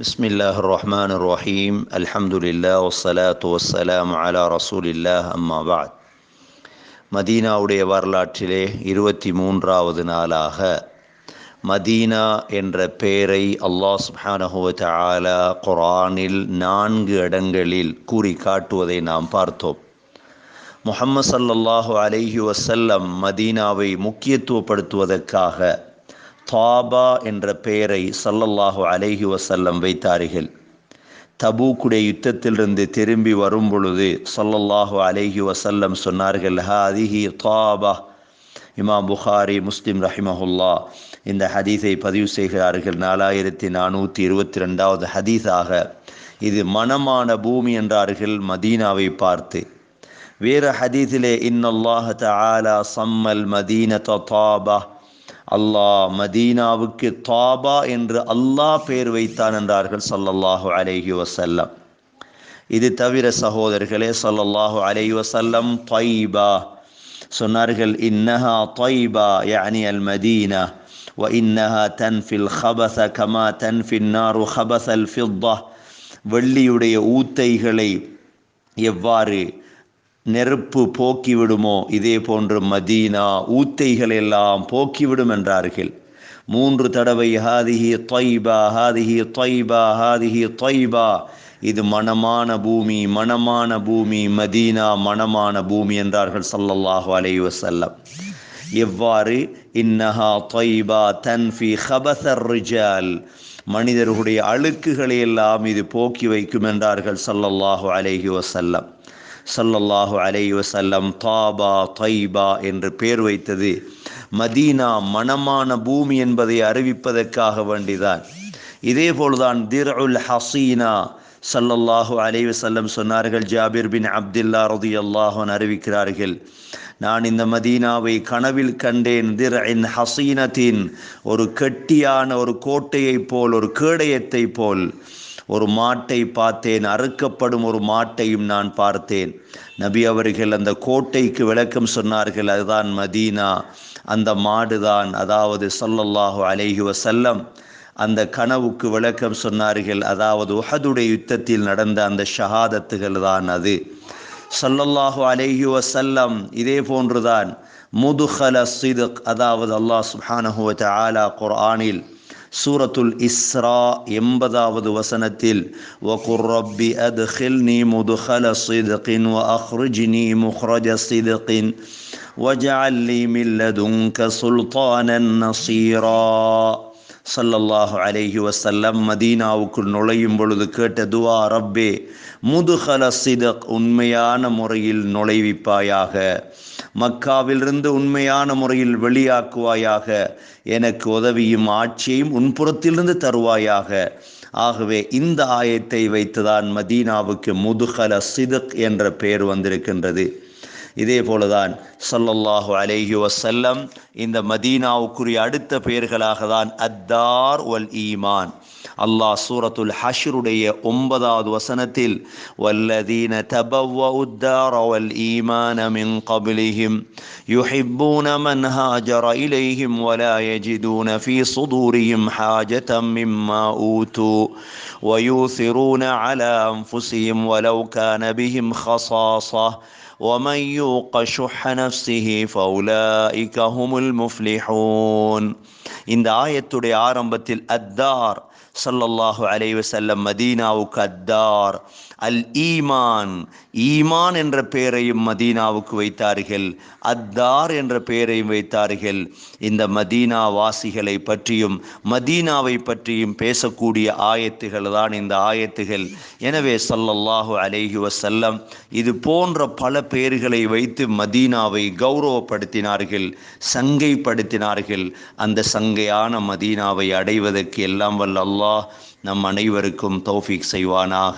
بسم الله الرحمن الرحيم الحمد لله والصلاة والسلام على رسول الله أما بعد மதீனாவுடைய வரலாற்றிலே இருபத்தி மூன்றாவது நாளாக மதீனா என்ற பெயரை அல்லாஹ் சுப்ஹானஹு தஆலா குர்ஆனில் நான்கு இடங்களில் கூறி காட்டுவதை நாம் பார்த்தோம் முஹம்மது ஸல்லல்லாஹு அலைஹி வஸல்லம் மதீனாவை முக்கியத்துவப்படுத்துவதற்காக தாபா என்ற பெயரை சல்லல்லாஹு அலைஹி வசல்லம் வைத்தார்கள். தபூக்குடைய யுத்தத்திலிருந்து திரும்பி வரும் பொழுது சல்லல்லாஹு அலைஹி வசல்லம் சொன்னார்கள் ஹாதிஹி தாபா. இமாம் புகாரி முஸ்லிம் ரஹிமஹுல்லா இந்த ஹதீஸை பதிவு செய்கிறார்கள். நாலாயிரத்தி நானூற்றி இருபத்தி ரெண்டாவது ஹதீஸாக இது மனமான பூமி என்றார்கள் மதீனாவை பார்த்து. வேறு ஹதீஸிலே இன்னல்லாஹ தஆலா சம்மல் மதீன தாபா. அல்லாஹ் மதீனாவுக்கு தாபா என்று அல்லாஹ் பெயர் வைத்தான் என்றார்கள் சல்லல்லாஹு அலைஹி வசல்லம் இது தவிர சகோதரர்களே சல்லல்லாஹு அலைஹி வசல்லம் தைபா சொன்னார்கள் இன்னஹா தைபா யானி அல் மதீனா وإنها تنفي الخبث كما تنفي النار خبث الفضة வெள்ளியுடைய ஊத்தைகளை எவ்வாறு நெருப்பு போக்கிவிடுமோ இதே போன்று மதீனா ஊத்தைகள் எல்லாம் போக்கிவிடும் என்றார்கள். மூன்று தடவை ஹாதிஹி தொய்பா ஹாதிஹி தொய்பா ஹாதிஹி தொய்பா இது மனமான பூமி மனமான பூமி மதீனா மனமான பூமி என்றார்கள் சல்லல்லாஹு அலை வசல்லம் எவ்வாறு? இன்னஹா தொய்பா தன்ஃபி ஹபசர் ரிஜால். மனிதர்களுடைய அழுக்குகளை எல்லாம் இது போக்கி வைக்கும் என்றார்கள் சல்லல்லாஹு அலைஹி வசல்லம் சல்லல்லாஹு அலை வசல்லம் தாபா தைபா என்று பெயர் வைத்தது. மதீனா மனமான பூமி என்பதை அறிவிப்பதற்காக வேண்டிதான். இதே போல்தான் திர் உல் ஹசீனா சல்லல்லாஹு அலை வசல்லம் சொன்னார்கள் ஜாபிர் பின் அப்துல்லா ரதி அல்லாஹன் அறிவிக்கிறார்கள் நான் இந்த மதீனாவை கனவில் கண்டேன். திர் என் ஹசீனத்தின் ஒரு கெட்டியான ஒரு கோட்டையைப் போல் ஒரு கேடயத்தை போல் ஒரு மாட்டை பார்த்தேன் அறுக்கப்படும் ஒரு மாட்டையும் நான் பார்த்தேன். நபி அவர்கள் அந்த கோட்டைக்கு விளக்கம் சொன்னார்கள் அதுதான் மதீனா அந்த மாடுதான். அதாவது சொல்லல்லாஹு அலைஹி வசல்லம் அந்த கனவுக்கு விளக்கம் சொன்னார்கள் அதாவது உஹதுடைய யுத்தத்தில் நடந்த அந்த ஷஹாதத்துகள் தான் அது. சல்லல்லாஹு அலைஹி வசல்லம் இதே போன்றுதான் முதுஹல சிதுக் அதாவது அல்லாஹ் சுஹானஹுவ ஆலா குர்ஆனில் சூரத்துல் இஸ்ரா எண்பதாவது வசனத்தில் வகுர் ரப்பி அத்ஹில்னி முதுஹல சிதகின் வ அஹ்ருஜ்னி முஹ்ரஜ சிதகின் وجعل لي من لدنك سلطانا نصيرا சல்லல்லாஹு அலைஹி வசல்லம் மதீனாவுக்குள் நுழையும் பொழுது கேட்ட துவா ரப்பே முதுகல சிதக் உண்மையான முறையில் நுழைவிப்பாயாக. மக்காவிலிருந்து உண்மையான முறையில் வெளியாக்குவாயாக. எனக்கு உதவியும் ஆட்சியையும் உன்புறத்திலிருந்து தருவாயாக. ஆகவே இந்த ஆயத்தை வைத்துதான் மதீனாவுக்கு முதுகல சிதக் என்ற பெயர் வந்திருக்கின்றது. இதே போலதான் சல்லல்லாஹு அலேஹி வசல்லம் இந்த மதீனாவுக்குரிய அடுத்த பெயர்களாக தான் அத்தார் வல் ஈமான் அல்லாஹ் சூரத்துல் ஹஷருடைய ஒன்பதாவது வசனத்தில் வல்லதீன தபவ்வ உத்தார வல் ஈமான மின் கபிலிஹிம் يحبون من هاجر إليهم ولا يجدون في صدورهم حاجة مما أوتوا ويؤثرون على أنفسهم ولو كان بهم خصاصة ومن يوق شح نفسه فأولئك هم المفلحون இந்த ஆயத்துடைய ஆரம்பத்தில் அத்தார் சல்லல்லாஹு அலைவசல்லம் மதீனாவுக்கு அத்தார் அல் ஈமான். ஈமான் என்ற பெயரையும் மதீனாவுக்கு வைத்தார்கள். அத்தார் என்ற பெயரையும் வைத்தார்கள். இந்த மதீனா வாசிகளை பற்றியும் மதீனாவை பற்றியும் பேசக்கூடிய ஆயத்துகள் தான் இந்த ஆயத்துகள். எனவே சல்லல்லாஹு அலைஹி வசல்லம் இது போன்ற பல பெயர்களை வைத்து மதீனாவை கௌரவப்படுத்தினார்கள் சங்கைப்படுத்தினார்கள். அந்த சங்கையான மதீனாவை அடைவதற்கு எல்லாம் வல்ல அல்லாஹ் நம் அனைவருக்கும் தௌஃபீக் செய்வானாக.